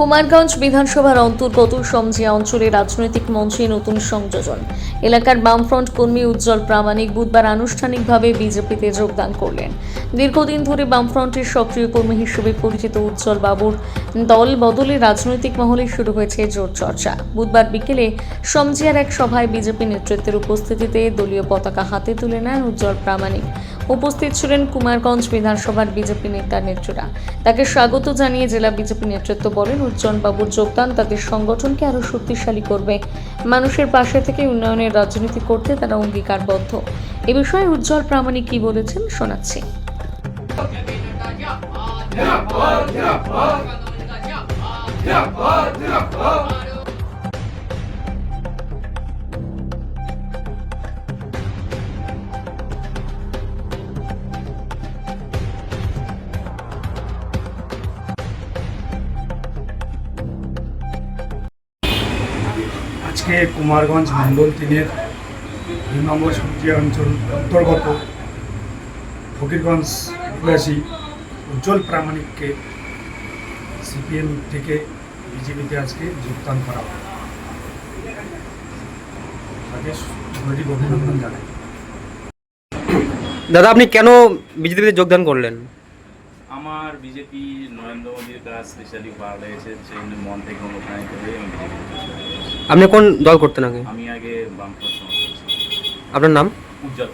কুমারগঞ্জ বিধানসভার অন্তর্গত সমজিয়া অঞ্চলে রাজনৈতিক মঞ্চে নতুন সংযোজন। এলাকার বামফ্রন্ট কর্মী উজ্জ্বল প্রামাণিক বুধবার আনুষ্ঠানিকভাবে বিজেপিতে যোগদান করলেন। দীর্ঘদিন ধরে বামফ্রন্টের সক্রিয় কর্মী হিসেবে পরিচিত উজ্জ্বল বাবুর দল বদলে রাজনৈতিক মহলে শুরু হয়েছে জোর চর্চা। বুধবার বিকেলে সমজিয়ার এক সভায় বিজেপি নেতৃত্বের উপস্থিতিতে দলীয় পতাকা হাতে তুলে নেন উজ্জ্বল প্রামাণিক। উপস্থিত ছিলেন কুমারগঞ্জ বিধানসভার বিজেপি নেতা নেত্রীরা। তাকে স্বাগত জানিয়ে জেলা বিজেপি নেতৃত্ব বলেন উজ্জ্বল বাবুর যোগদান তাদের সংগঠনকে আরও শক্তিশালী করবে। মানুষের পাশে থেকে উন্নয়নের রাজনীতি করতে তারা অঙ্গীকারবদ্ধ। এ বিষয়ে উজ্জ্বল প্রামাণিক কি বলেছেন শোনাচ্ছি। আজকে কুমারগঞ্জ মণ্ডল তিনের দুই নম্বর সূর্যিয়া অঞ্চল অন্তর্গত ফকিরগঞ্জ অধিবাসী উজ্জ্বল প্রামাণিককে সিপিএম থেকে বিজেপিতে আজকে যোগদান করা হয়। তাকে অভিনন্দন জানাই। দাদা, আপনি কেন বিজেপিতে যোগদান করলেন? আমার বিজেপি নরেন্দ্র মোদীর কাজ স্পেশালি ভালো লেগেছে সেই জন্য মন থেকে অনুপ্রাণিত হয়ে আমি বিজেপি আপনি কোন দল করতেন আগে? আমি আগে বামফ্রন্ট সমর্থন আপনার নাম? উজ্জ্বল